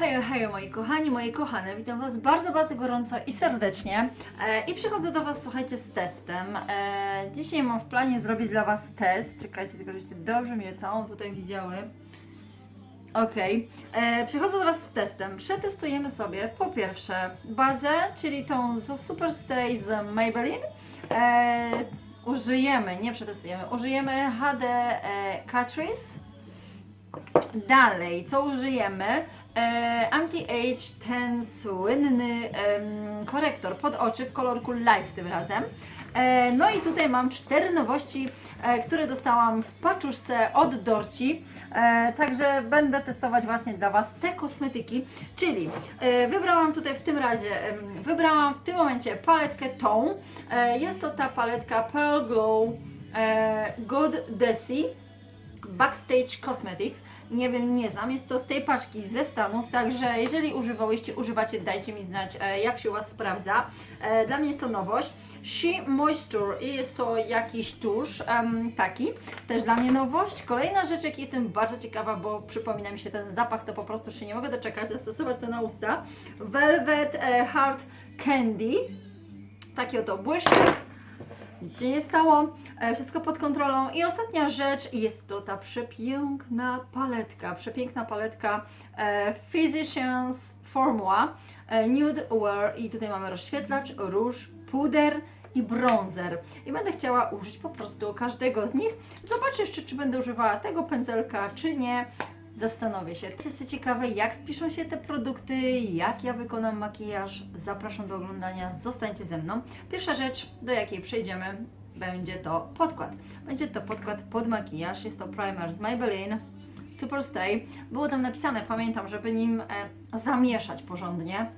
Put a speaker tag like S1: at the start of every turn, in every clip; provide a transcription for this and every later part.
S1: Hej, hej, moi kochani, moje kochane, witam Was bardzo, bardzo gorąco i serdecznie. E, I przychodzę do Was, słuchajcie, z testem. E, dzisiaj mam w planie zrobić dla Was test. Czekajcie, tylko żeście dobrze mnie całą tutaj widziały. Okej, E, Przychodzę do Was z testem. Przetestujemy sobie po pierwsze bazę, czyli tą z Superstay z Maybelline. E, użyjemy, nie przetestujemy, użyjemy HD e, Catrice. Dalej, co użyjemy? E, Anti-Age ten słynny korektor pod oczy w kolorku light tym razem. E, no i tutaj mam cztery nowości, e, które dostałam w paczuszce od Dorci. E, także będę testować właśnie dla Was te kosmetyki. Czyli e, wybrałam tutaj w tym razie, wybrałam w tym momencie paletkę tą. E, jest to ta paletka Pearl Glow e, Good Desi. Backstage Cosmetics. Nie wiem, nie znam. Jest to z tej paczki ze Stanów, także jeżeli używałyście, używacie, dajcie mi znać, e, jak się u Was sprawdza. E, Dla mnie jest to nowość. She Moisture i jest to jakiś tusz em, taki, też dla mnie nowość. Kolejna rzecz, jaki jestem bardzo ciekawa, bo przypomina mi się ten zapach, to po prostu się nie mogę doczekać, zastosować to na usta. Velvet e, Heart Candy. Taki oto błyszczyk. Nic się nie stało, e, wszystko pod kontrolą. I ostatnia rzecz jest to ta przepiękna paletka, przepiękna paletka e, Physicians Formula e, Nude Wear i tutaj mamy rozświetlacz, róż, puder i bronzer. I będę chciała użyć po prostu każdego z nich. Zobaczę jeszcze, czy będę używała tego pędzelka, czy nie. Zastanowię się. Jesteście ciekawe, jak spiszą się te produkty, jak ja wykonam makijaż. Zapraszam do oglądania, zostańcie ze mną. Pierwsza rzecz, do jakiej przejdziemy, będzie to podkład. Będzie to podkład pod makijaż. Jest to primer z Maybelline Superstay. Było tam napisane, pamiętam, żeby nim e, zamieszać porządnie.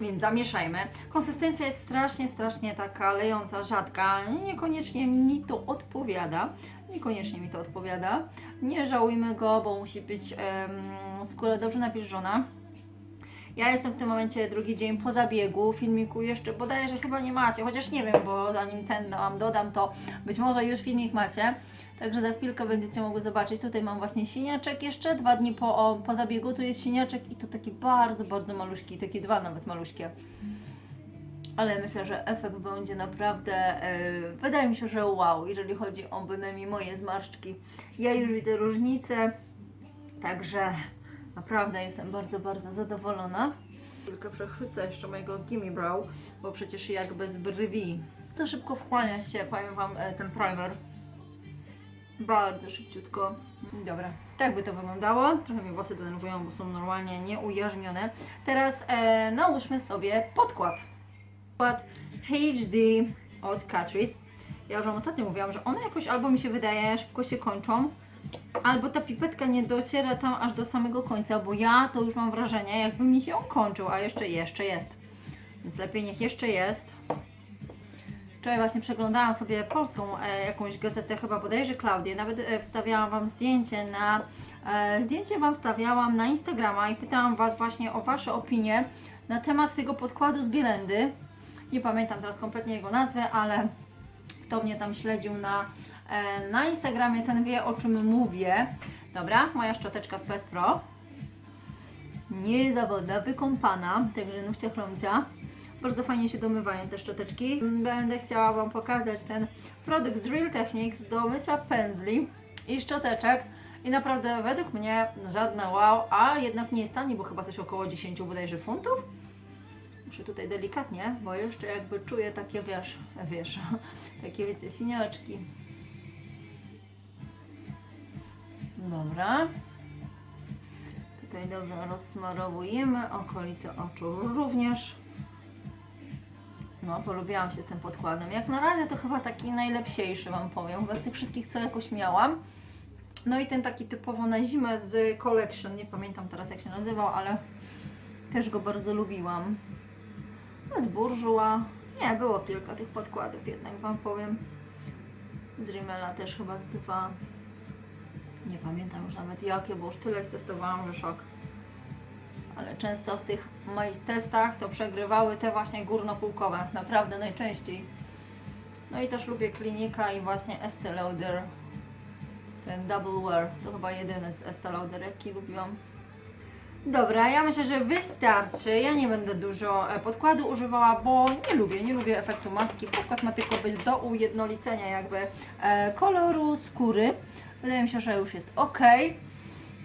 S1: Więc zamieszajmy. Konsystencja jest strasznie, strasznie taka lejąca, rzadka. Niekoniecznie mi to odpowiada. Niekoniecznie mi to odpowiada. Nie żałujmy go, bo musi być em, skóra dobrze nawilżona. Ja jestem w tym momencie drugi dzień po zabiegu. Filmiku jeszcze bodajże że chyba nie macie, chociaż nie wiem, bo zanim ten Wam dodam, to być może już filmik macie. Także za chwilkę będziecie mogły zobaczyć. Tutaj mam właśnie siniaczek jeszcze, dwa dni po, o, po zabiegu. Tu jest siniaczek i tu taki bardzo, bardzo maluśki, takie dwa nawet maluśkie. Ale myślę, że efekt będzie naprawdę, e, wydaje mi się, że wow, jeżeli chodzi o bynajmniej moje zmarszczki. Ja już widzę różnicę, także naprawdę jestem bardzo, bardzo zadowolona. Tylko przechwycę jeszcze mojego Gimme Brow, bo przecież jak bez brwi. To szybko wchłania się, powiem Wam, e, ten primer. Bardzo szybciutko. Dobra, tak by to wyglądało. Trochę mnie włosy denerwują, bo są normalnie nieujarzmione. Teraz e, nałóżmy sobie podkład. Podkład HD od Catrice. Ja już Wam ostatnio mówiłam, że one jakoś albo mi się wydaje, szybko się kończą, albo ta pipetka nie dociera tam aż do samego końca, bo ja to już mam wrażenie, jakby mi się on kończył, a jeszcze, jeszcze jest. Więc lepiej niech jeszcze jest. Wczoraj właśnie przeglądałam sobie polską e, jakąś gazetę, chyba bodajże Klaudię. Nawet e, wstawiałam Wam zdjęcie na. E, zdjęcie Wam wstawiałam na Instagrama i pytałam Was właśnie o Wasze opinie na temat tego podkładu z Bielendy. Nie pamiętam teraz kompletnie jego nazwy, ale kto mnie tam śledził na, e, na Instagramie, ten wie o czym mówię. Dobra, moja szczoteczka z PS Pro. Niezawodna, wykąpana, także nówcie chromcia. Bardzo fajnie się domywają te szczoteczki. Będę chciała Wam pokazać ten produkt z Drill Techniques do mycia pędzli i szczoteczek. I naprawdę według mnie żadne wow, a jednak nie jest tani, bo chyba coś około 10 bodajże funtów. Muszę tutaj delikatnie, bo jeszcze jakby czuję takie, wiesz, wiesz, takie wiecie, siniaczki. Dobra. Tutaj dobrze rozsmarowujemy, okolice oczu również. No, polubiłam się z tym podkładem. Jak na razie to chyba taki najlepsiejszy Wam powiem, bez tych wszystkich, co jakoś miałam. No i ten taki typowo na zimę z Collection, nie pamiętam teraz jak się nazywał, ale też go bardzo lubiłam. Z Bourjois. Nie, było kilka tych podkładów jednak Wam powiem. Z Rimmela też chyba z dwa. Nie pamiętam już nawet jakie, bo już tyle ich testowałam, że szok. Ale często w tych moich testach to przegrywały te właśnie górnopółkowe, naprawdę najczęściej. No i też lubię klinika i właśnie Estee Lauder. Ten Double Wear, to chyba jedyny z Estee Lauder, jaki lubiłam. Dobra, ja myślę, że wystarczy. Ja nie będę dużo e, podkładu używała, bo nie lubię, nie lubię efektu maski. Podkład ma tylko być do ujednolicenia jakby e, koloru skóry. Wydaje mi się, że już jest ok.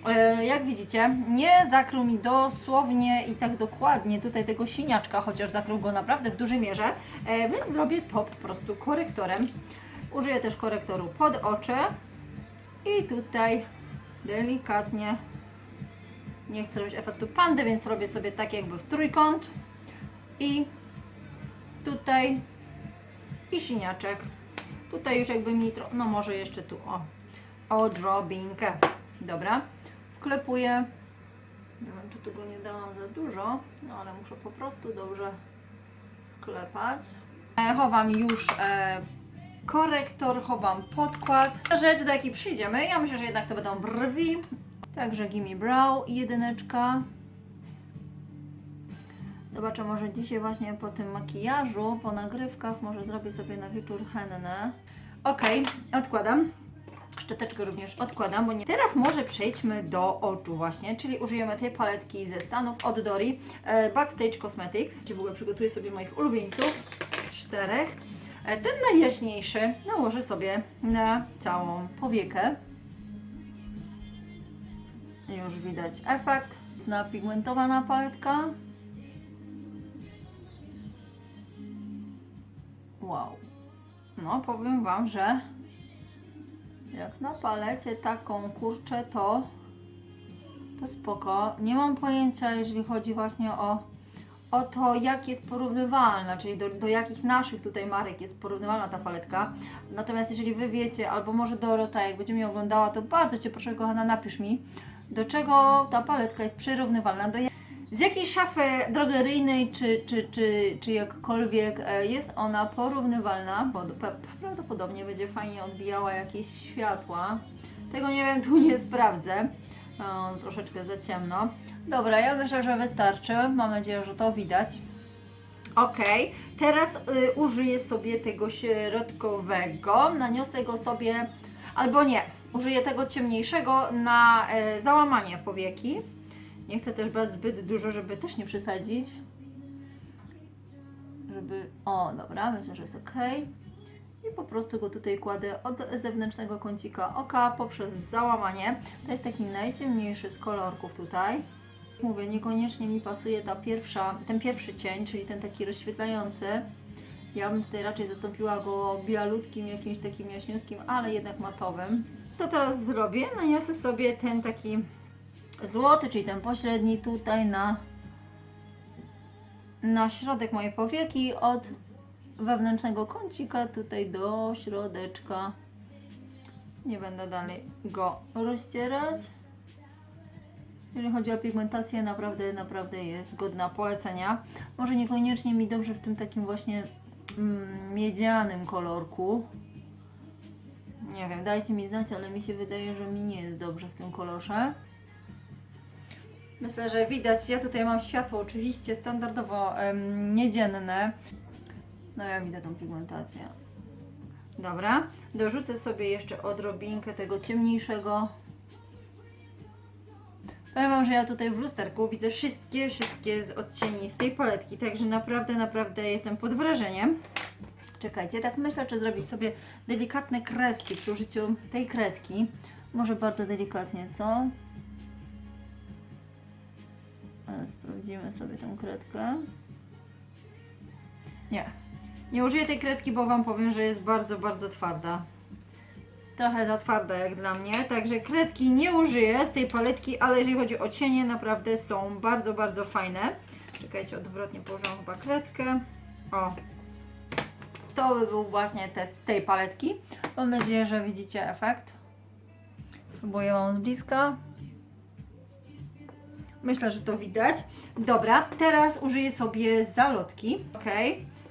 S1: E, Jak widzicie, nie zakrył mi dosłownie i tak dokładnie tutaj tego siniaczka, chociaż zakrył go naprawdę w dużej mierze, więc zrobię to po prostu korektorem. Użyję też korektoru pod oczy i tutaj delikatnie nie chcę robić efektu pandy, więc robię sobie tak jakby w trójkąt i tutaj i siniaczek. Tutaj już jakby mi, no może jeszcze tu, o, odrobinkę. Dobra, wklepuję. Nie wiem, czy tu go nie dałam za dużo, no ale muszę po prostu dobrze wklepać. E, Chowam już e, korektor, chowam podkład. Rzecz, do jakiej przyjdziemy, ja myślę, że jednak to będą brwi. Także Gimme Brow i jedyneczka. Zobaczę, może dzisiaj właśnie po tym makijażu, po nagrywkach, może zrobię sobie na wieczór hennę. Ok, odkładam. Szczoteczkę również odkładam, bo nie... Teraz może przejdźmy do oczu właśnie, czyli użyjemy tej paletki ze Stanów od Dori e, Backstage Cosmetics, gdzie w ogóle przygotuję sobie moich ulubieńców, czterech. E, ten najjaśniejszy nałożę sobie na całą powiekę. Już widać efekt. Napigmentowana paletka. Wow. No, powiem Wam, że jak na paletę taką kurczę, to to spoko. Nie mam pojęcia, jeżeli chodzi właśnie o, o to, jak jest porównywalna, czyli do, do jakich naszych tutaj marek jest porównywalna ta paletka. Natomiast jeżeli Wy wiecie, albo może Dorota, jak będzie mnie oglądała, to bardzo Cię proszę, kochana, napisz mi, do czego ta paletka jest przyrównywalna, do z jakiej szafy drogeryjnej czy, czy, czy, czy jakkolwiek e, jest ona porównywalna, bo prawdopodobnie będzie fajnie odbijała jakieś światła. Tego nie wiem, tu nie sprawdzę. O, troszeczkę za ciemno. Dobra, ja myślę, że wystarczy. Mam nadzieję, że to widać. Ok, teraz y, użyję sobie tego środkowego. Naniosę go sobie, albo nie, użyję tego ciemniejszego na e, załamanie powieki. Nie chcę też brać zbyt dużo, żeby też nie przesadzić. Żeby. O, dobra, myślę, że jest ok. I po prostu go tutaj kładę od zewnętrznego kącika oka poprzez załamanie. To jest taki najciemniejszy z kolorków tutaj. Mówię, niekoniecznie mi pasuje ta pierwsza, ten pierwszy cień, czyli ten taki rozświetlający. Ja bym tutaj raczej zastąpiła go bialutkim, jakimś takim jaśniutkim, ale jednak matowym. Co teraz zrobię? Naniosę sobie ten taki złoty, czyli ten pośredni tutaj na, na środek mojej powieki od wewnętrznego kącika tutaj do środeczka. Nie będę dalej go rozcierać. Jeżeli chodzi o pigmentację, naprawdę, naprawdę jest godna polecenia. Może niekoniecznie mi dobrze w tym takim właśnie mm, miedzianym kolorku. Nie wiem, dajcie mi znać, ale mi się wydaje, że mi nie jest dobrze w tym kolorze. Myślę, że widać. Ja tutaj mam światło oczywiście standardowo em, miedzienne. No ja widzę tą pigmentację. Dobra, dorzucę sobie jeszcze odrobinkę tego ciemniejszego. Powiem Wam, że ja tutaj w lusterku widzę wszystkie, wszystkie z odcieni z tej paletki, także naprawdę, naprawdę jestem pod wrażeniem. Czekajcie, tak myślę, czy zrobić sobie delikatne kreski przy użyciu tej kredki. Może bardzo delikatnie, co? Sprawdzimy sobie tą kredkę. Nie, nie użyję tej kredki, bo Wam powiem, że jest bardzo, bardzo twarda. Trochę za twarda jak dla mnie, także kredki nie użyję z tej paletki, ale jeżeli chodzi o cienie, naprawdę są bardzo, bardzo fajne. Czekajcie, odwrotnie położę chyba kredkę. O, to by był właśnie test tej paletki. Mam nadzieję, że widzicie efekt. Spróbuję Wam z bliska. Myślę, że to widać. Dobra, teraz użyję sobie zalotki. Ok,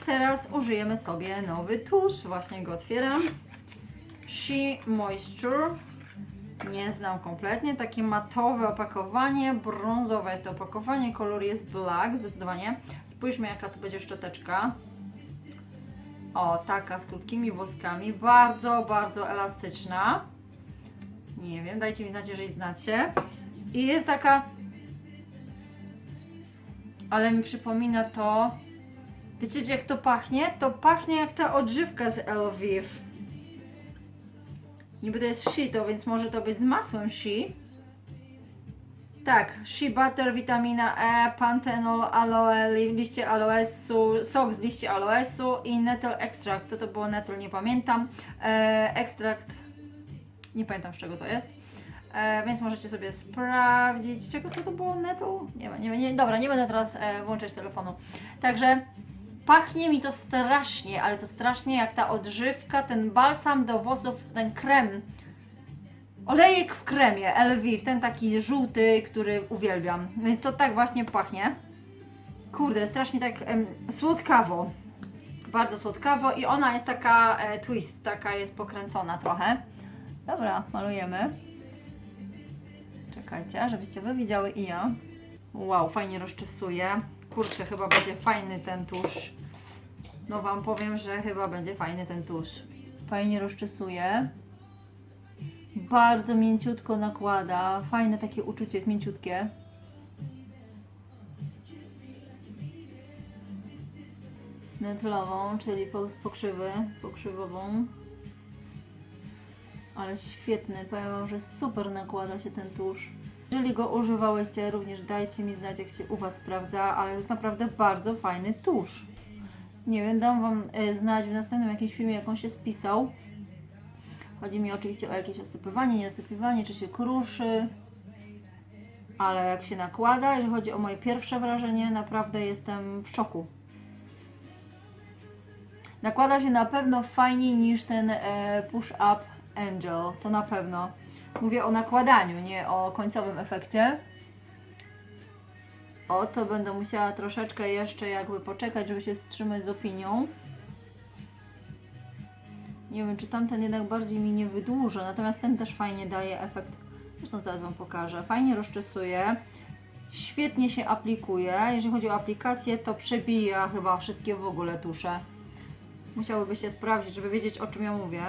S1: teraz użyjemy sobie nowy tusz. Właśnie go otwieram. She Moisture. Nie znam kompletnie. Takie matowe opakowanie. Brązowe jest to opakowanie. Kolor jest black, zdecydowanie. Spójrzmy, jaka tu będzie szczoteczka. O, taka z krótkimi włoskami. Bardzo, bardzo elastyczna. Nie wiem, dajcie mi znać, jeżeli znacie. I jest taka ale mi przypomina to. Wiecie, jak to pachnie? To pachnie jak ta odżywka z Elviv. Niby to jest shito, więc może to być z masłem shi. Tak, shea butter, witamina E, pantenol, aloe, li- liście aloesu, sok z liści aloesu i nettle extract. Co to było nettle? Nie pamiętam. E, ekstrakt, nie pamiętam z czego to jest. E, więc możecie sobie sprawdzić, czego to, to było nettle? Nie, nie, nie, dobra, nie będę teraz e, włączać telefonu. Także pachnie mi to strasznie, ale to strasznie jak ta odżywka, ten balsam do włosów, ten krem. Olejek w kremie, Elviv, ten taki żółty, który uwielbiam. Więc to tak właśnie pachnie. Kurde, strasznie tak em, słodkawo. Bardzo słodkawo i ona jest taka e, twist, taka jest pokręcona trochę. Dobra, malujemy. Czekajcie, żebyście wy widziały i ja. Wow, fajnie rozczesuję. Kurczę, chyba będzie fajny ten tusz. No wam powiem, że chyba będzie fajny ten tusz. Fajnie rozczesuję. Bardzo mięciutko nakłada. Fajne takie uczucie, jest mięciutkie. Netlową, czyli z pokrzywy, pokrzywową. Ale świetny, powiem Wam, że super nakłada się ten tusz. Jeżeli go używałyście, również dajcie mi znać, jak się u Was sprawdza, ale jest naprawdę bardzo fajny tusz. Nie wiem, dam Wam e, znać w następnym jakimś filmie, jak on się spisał. Chodzi mi oczywiście o jakieś osypywanie, nieosypywanie, czy się kruszy. Ale jak się nakłada, jeżeli chodzi o moje pierwsze wrażenie, naprawdę jestem w szoku. Nakłada się na pewno fajniej niż ten e, Push Up Angel, to na pewno. Mówię o nakładaniu, nie o końcowym efekcie. O, to będę musiała troszeczkę jeszcze jakby poczekać, żeby się wstrzymać z opinią. Nie wiem, czy tamten jednak bardziej mi nie wydłuży, natomiast ten też fajnie daje efekt. Zresztą zaraz Wam pokażę. Fajnie rozczesuje. Świetnie się aplikuje. Jeżeli chodzi o aplikację, to przebija chyba wszystkie w ogóle tusze. Musiałybyście sprawdzić, żeby wiedzieć o czym ja mówię.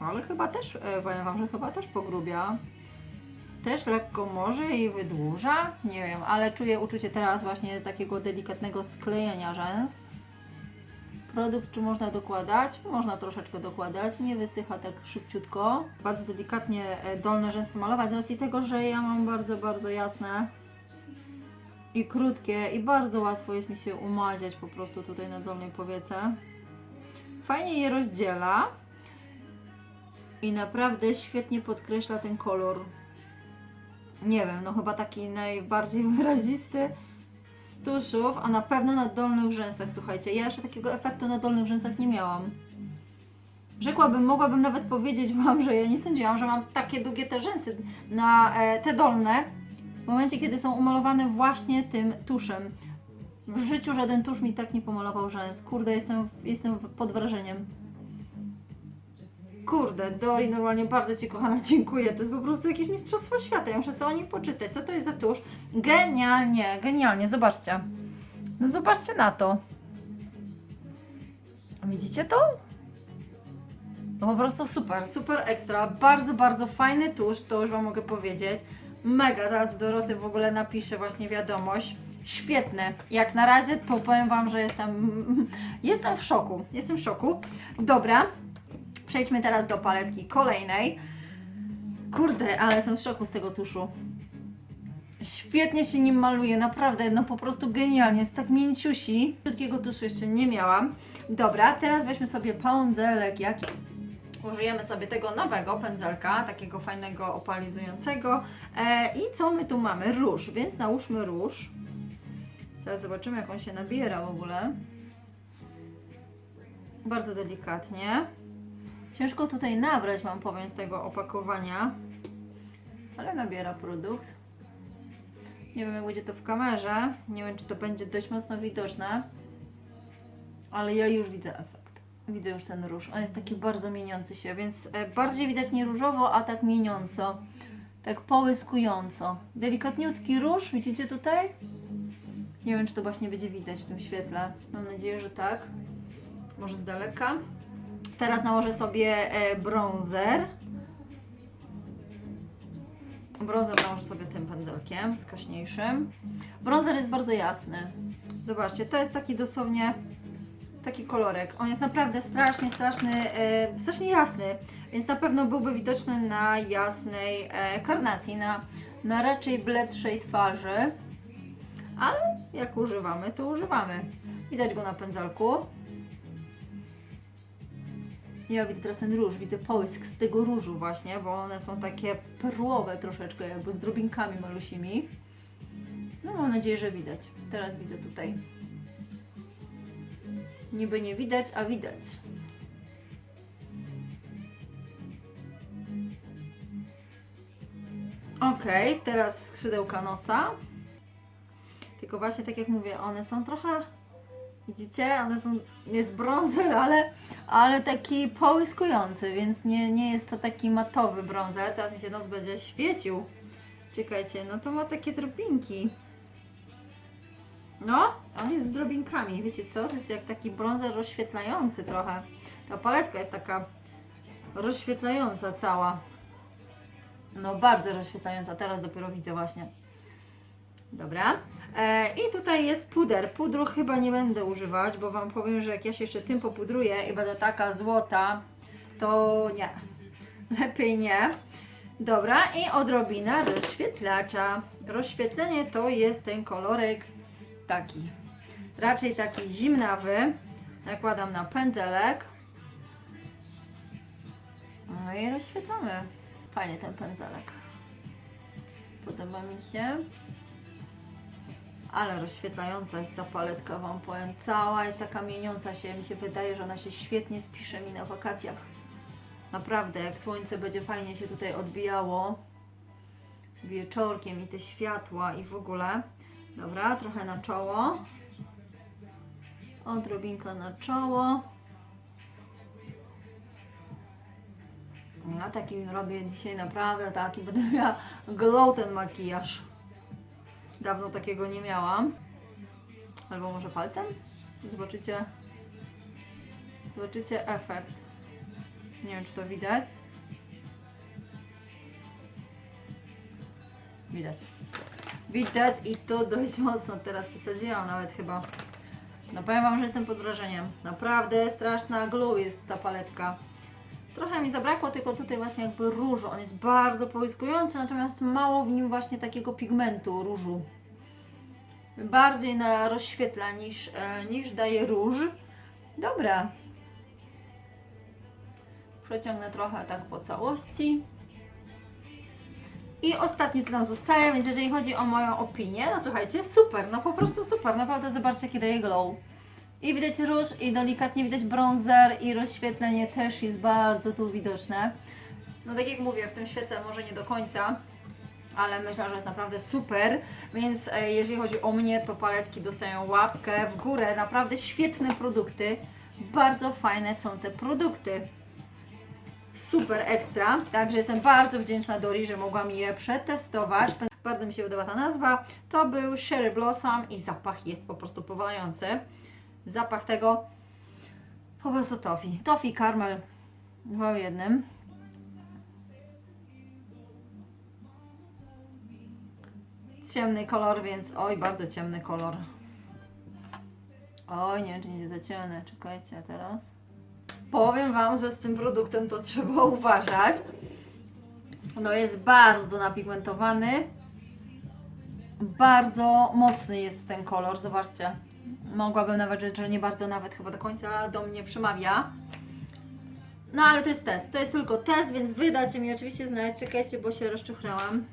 S1: Ale chyba też, e, powiem Wam, że chyba też pogrubia. Też lekko może i wydłuża. Nie wiem, ale czuję uczucie teraz właśnie takiego delikatnego sklejenia rzęs. Produkt czy można dokładać? Można troszeczkę dokładać, nie wysycha tak szybciutko. Bardzo delikatnie e, dolne rzęsy malować z racji tego, że ja mam bardzo, bardzo jasne i krótkie i bardzo łatwo jest mi się umaziać po prostu tutaj na dolnej powiece. Fajnie je rozdziela i naprawdę świetnie podkreśla ten kolor. Nie wiem, no chyba taki najbardziej wyrazisty tuszów, a na pewno na dolnych rzęsach, słuchajcie. Ja jeszcze takiego efektu na dolnych rzęsach nie miałam. Rzekłabym, mogłabym nawet powiedzieć Wam, że ja nie sądziłam, że mam takie długie te rzęsy na e, te dolne, w momencie, kiedy są umalowane właśnie tym tuszem. W życiu żaden tusz mi tak nie pomalował rzęs. Kurde, jestem, jestem pod wrażeniem. Kurde, Dori, normalnie bardzo Ci kochana dziękuję. To jest po prostu jakieś mistrzostwo świata. Ja muszę sobie o nich poczytać. Co to jest za tusz? Genialnie, genialnie. Zobaczcie. No zobaczcie na to. Widzicie to? No po prostu super, super ekstra. Bardzo, bardzo fajny tusz, to już Wam mogę powiedzieć. Mega, zaraz do Doroty w ogóle napiszę właśnie wiadomość. Świetny. Jak na razie to powiem Wam, że jestem, jestem w szoku. Jestem w szoku. Dobra, Przejdźmy teraz do paletki kolejnej. Kurde, ale jestem w szoku z tego tuszu. Świetnie się nim maluje, naprawdę, no po prostu genialnie, jest tak mięciusi. Krótkiego tuszu jeszcze nie miałam. Dobra, teraz weźmy sobie pędzelek jaki. Użyjemy sobie tego nowego pędzelka, takiego fajnego, opalizującego. E, I co my tu mamy? Róż, więc nałóżmy róż. Zaraz zobaczymy, jak on się nabiera w ogóle. Bardzo delikatnie. Ciężko tutaj nabrać, mam powiem, z tego opakowania, ale nabiera produkt. Nie wiem, jak będzie to w kamerze. Nie wiem, czy to będzie dość mocno widoczne, ale ja już widzę efekt. Widzę już ten róż. On jest taki bardzo mieniący się, więc e, bardziej widać nie różowo, a tak mieniąco. Tak połyskująco. Delikatniutki róż, widzicie tutaj? Nie wiem, czy to właśnie będzie widać w tym świetle. Mam nadzieję, że tak. Może z daleka. Teraz nałożę sobie e, bronzer. Brązer nałożę sobie tym pędzelkiem skośniejszym. Brązer jest bardzo jasny. Zobaczcie, to jest taki dosłownie taki kolorek. On jest naprawdę strasznie, straszny, e, strasznie jasny, więc na pewno byłby widoczny na jasnej e, karnacji, na, na raczej bledszej twarzy. Ale jak używamy, to używamy. Widać go na pędzelku. Ja widzę teraz ten róż, widzę połysk z tego różu właśnie, bo one są takie perłowe troszeczkę, jakby z drobinkami malusimi. No mam nadzieję, że widać. Teraz widzę tutaj. Niby nie widać, a widać. Ok, teraz skrzydełka nosa. Tylko właśnie tak jak mówię, one są trochę, widzicie, one są, jest brązer, ale, ale taki połyskujący, więc nie, nie jest to taki matowy brązer. Teraz mi się nos będzie świecił. Czekajcie, no to ma takie drobinki. No, on jest z drobinkami, wiecie co? To jest jak taki brązer rozświetlający trochę. Ta paletka jest taka rozświetlająca cała. No, bardzo rozświetlająca, teraz dopiero widzę właśnie. Dobra. E, I tutaj jest puder. Pudru chyba nie będę używać, bo Wam powiem, że jak ja się jeszcze tym popudruję i będę taka złota, to nie. Lepiej nie. Dobra, i odrobina rozświetlacza. Rozświetlenie to jest ten kolorek taki. Raczej taki zimnawy. Nakładam na pędzelek. No i rozświetlamy. Fajnie ten pędzelek. Podoba mi się. Ale rozświetlająca jest ta paletka, Wam powiem. Cała jest taka mieniąca się. Mi się wydaje, że ona się świetnie spisze mi na wakacjach. Naprawdę, jak słońce będzie fajnie się tutaj odbijało wieczorkiem i te światła i w ogóle. Dobra, trochę na czoło. Odrobinka na czoło. Ja taki robię dzisiaj naprawdę taki, będę miała glow ten makijaż. Dawno takiego nie miałam. Albo może palcem? Zobaczycie. Zobaczycie efekt. Nie wiem, czy to widać. Widać. Widać i to dość mocno teraz przesadziłam nawet chyba. No powiem Wam, że jestem pod wrażeniem. Naprawdę straszna glow jest ta paletka. Trochę mi zabrakło tylko tutaj właśnie jakby różu. On jest bardzo połyskujący, natomiast mało w nim właśnie takiego pigmentu różu. Bardziej na rozświetla niż, e, niż daje róż. Dobra. Przeciągnę trochę tak po całości. I ostatnie co nam zostaje, więc jeżeli chodzi o moją opinię, no słuchajcie, super, no po prostu super, naprawdę zobaczcie jaki daje glow. I widać róż, i delikatnie widać bronzer, i rozświetlenie też jest bardzo tu widoczne. No tak jak mówię, w tym świetle może nie do końca, ale myślę, że jest naprawdę super, więc e, jeżeli chodzi o mnie, to paletki dostają łapkę w górę, naprawdę świetne produkty, bardzo fajne są te produkty super ekstra. Także jestem bardzo wdzięczna Dori, że mogłam je przetestować. Bardzo mi się podoba ta nazwa. To był Sherry Blossom i zapach jest po prostu powalający. Zapach tego po prostu tofi. Tofi, karmel, dwa w jednym. Ciemny kolor, więc oj, bardzo ciemny kolor. Oj, nie wiem, czy nie jest za ciemny. Czekajcie teraz. Powiem Wam, że z tym produktem to trzeba uważać. No jest bardzo napigmentowany. Bardzo mocny jest ten kolor, zobaczcie. Mogłabym nawet rzec, że nie bardzo nawet chyba do końca do mnie przemawia. No ale to jest test, to jest tylko test, więc wy dacie mi oczywiście znać, czekajcie, bo się rozczuchrałam.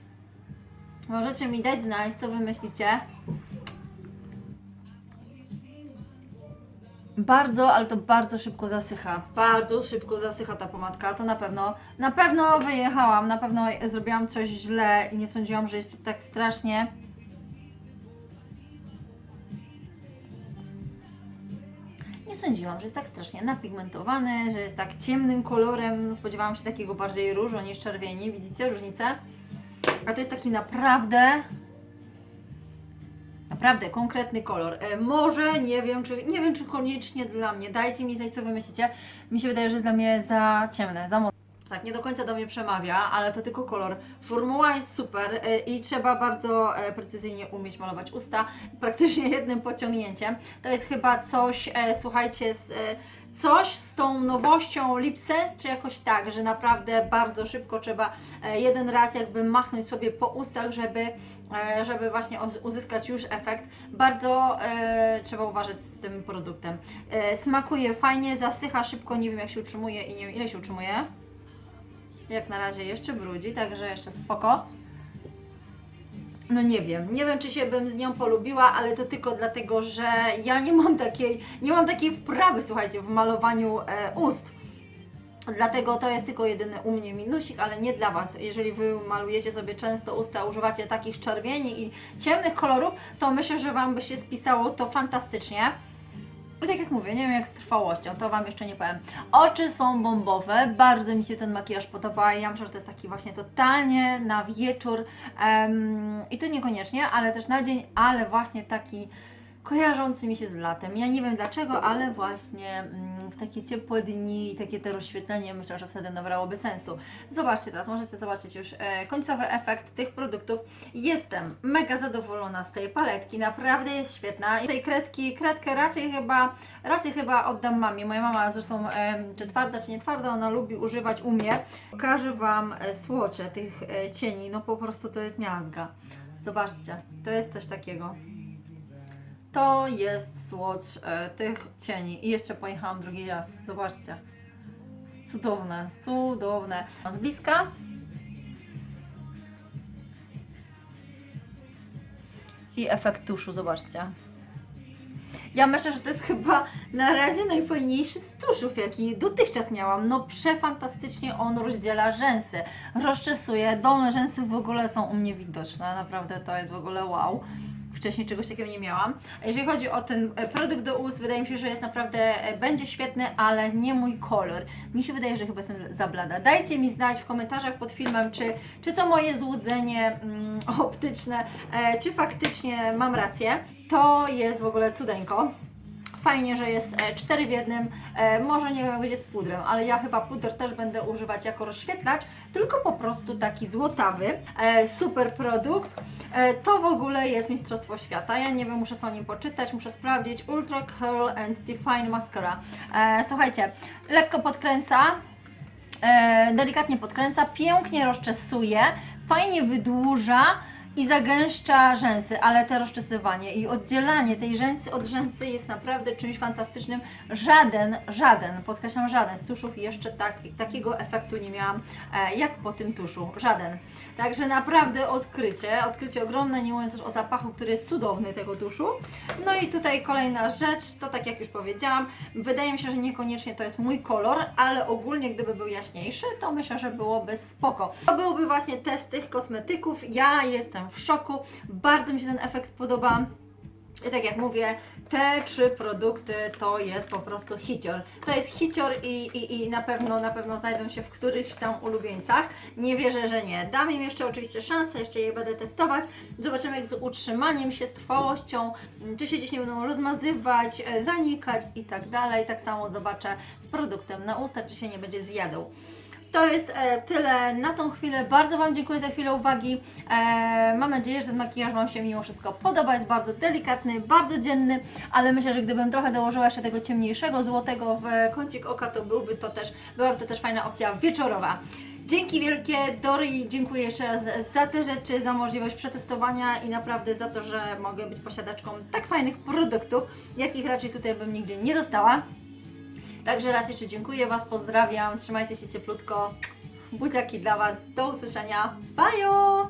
S1: Możecie mi dać znać, co wy myślicie. Bardzo, ale to bardzo szybko zasycha. Bardzo szybko zasycha ta pomadka, to na pewno. Na pewno wyjechałam, na pewno zrobiłam coś źle i nie sądziłam, że jest tu tak strasznie. Nie sądziłam, że jest tak strasznie napigmentowany, że jest tak ciemnym kolorem. Spodziewałam się takiego bardziej różu niż czerwieni. Widzicie różnicę? A to jest taki naprawdę Naprawdę konkretny kolor. E, może nie wiem, czy nie wiem, czy koniecznie dla mnie. Dajcie mi znać, co wy myślicie. Mi się wydaje, że jest dla mnie za ciemne, za mocne. Tak nie do końca do mnie przemawia, ale to tylko kolor. Formuła jest super e, i trzeba bardzo e, precyzyjnie umieć malować usta, praktycznie jednym pociągnięciem. To jest chyba coś, e, słuchajcie, coś z tą nowością Lip Sense, czy jakoś tak, że naprawdę bardzo szybko trzeba jeden raz jakby machnąć sobie po ustach, żeby, żeby właśnie uz- uzyskać już efekt. Bardzo trzeba uważać z tym produktem. Smakuje fajnie, zasycha szybko, nie wiem jak się utrzymuje i nie wiem ile się utrzymuje. Jak na razie jeszcze brudzi, także jeszcze spoko. No nie wiem, nie wiem czy się bym z nią polubiła, ale to tylko dlatego, że ja nie mam takiej, nie mam takiej wprawy, słuchajcie, w malowaniu e, ust. Dlatego to jest tylko jedyny u mnie minusik, ale nie dla Was. Jeżeli Wy malujecie sobie często usta, używacie takich czerwieni i ciemnych kolorów, to myślę, że Wam by się spisało to fantastycznie. I tak jak mówię, nie wiem jak z trwałością, to Wam jeszcze nie powiem. Oczy są bombowe, bardzo mi się ten makijaż podoba i ja myślę, że to jest taki właśnie totalnie na wieczór em, i to niekoniecznie, ale też na dzień, ale właśnie taki kojarzący mi się z latem. Ja nie wiem dlaczego, ale właśnie mm, w takie ciepłe dni takie to rozświetlenie myślę, że wtedy nabrałoby sensu. Zobaczcie teraz, możecie zobaczyć już e, końcowy efekt tych produktów. Jestem mega zadowolona z tej paletki, naprawdę jest świetna. I tej kredki, kredkę raczej chyba, raczej chyba oddam mamie. Moja mama zresztą, em, czy twarda, czy nie twarda, ona lubi używać u mnie. Pokażę Wam e, słocze tych e, cieni, no po prostu to jest miazga. Zobaczcie, to jest coś takiego. To jest słodź e, tych cieni. I jeszcze pojechałam drugi raz. Zobaczcie. Cudowne, cudowne. Z bliska. I efekt tuszu, zobaczcie. Ja myślę, że to jest chyba na razie najfajniejszy z tuszów, jaki dotychczas miałam. No przefantastycznie on rozdziela rzęsy, rozczesuje, dolne rzęsy w ogóle są u mnie widoczne, naprawdę to jest w ogóle wow. Wcześniej czegoś takiego nie miałam. Jeżeli chodzi o ten e, produkt do ust, wydaje mi się, że jest naprawdę, e, będzie świetny, ale nie mój kolor. Mi się wydaje, że chyba jestem za blada. Dajcie mi znać w komentarzach pod filmem, czy, czy to moje złudzenie mm, optyczne, e, czy faktycznie mam rację. To jest w ogóle cudeńko. Fajnie, że jest e, cztery w jednym. E, może nie wiem, będzie z pudrem, ale ja chyba puder też będę używać jako rozświetlacz, tylko po prostu taki złotawy. E, super produkt. To w ogóle jest Mistrzostwo Świata. Ja nie wiem, muszę sobie o nim poczytać, muszę sprawdzić. Ultra Curl and Define Mascara. Słuchajcie, lekko podkręca, delikatnie podkręca, pięknie rozczesuje, fajnie wydłuża i zagęszcza rzęsy, ale te rozczesywanie i oddzielanie tej rzęsy od rzęsy jest naprawdę czymś fantastycznym. Żaden, żaden, podkreślam żaden z tuszów jeszcze tak, takiego efektu nie miałam e, jak po tym tuszu. Żaden. Także naprawdę odkrycie, odkrycie ogromne, nie mówiąc już o zapachu, który jest cudowny tego tuszu. No i tutaj kolejna rzecz, to tak jak już powiedziałam, wydaje mi się, że niekoniecznie to jest mój kolor, ale ogólnie gdyby był jaśniejszy, to myślę, że byłoby spoko. To byłby właśnie test tych kosmetyków. Ja jestem w szoku, bardzo mi się ten efekt podoba. I tak jak mówię, te trzy produkty to jest po prostu hicior. To jest hicior i, i, i na pewno na pewno znajdą się w którychś tam ulubieńcach. Nie wierzę, że nie. Dam im jeszcze oczywiście szansę, jeszcze je będę testować. Zobaczymy jak z utrzymaniem się, z trwałością, czy się gdzieś nie będą rozmazywać, e, zanikać i tak dalej. Tak samo zobaczę z produktem na usta, czy się nie będzie zjadł. To jest e, tyle na tą chwilę. Bardzo Wam dziękuję za chwilę uwagi. E, mam nadzieję, że ten makijaż Wam się mimo wszystko podoba. Jest bardzo delikatny, bardzo dzienny, ale myślę, że gdybym trochę dołożyła jeszcze tego ciemniejszego, złotego w kącik oka, to byłby to też, byłaby to też fajna opcja wieczorowa. Dzięki wielkie Dori, dziękuję jeszcze raz za te rzeczy, za możliwość przetestowania i naprawdę za to, że mogę być posiadaczką tak fajnych produktów, jakich raczej tutaj bym nigdzie nie dostała. Także raz jeszcze dziękuję Was, pozdrawiam, trzymajcie się cieplutko. Buziaki dla Was, do usłyszenia. Bajo!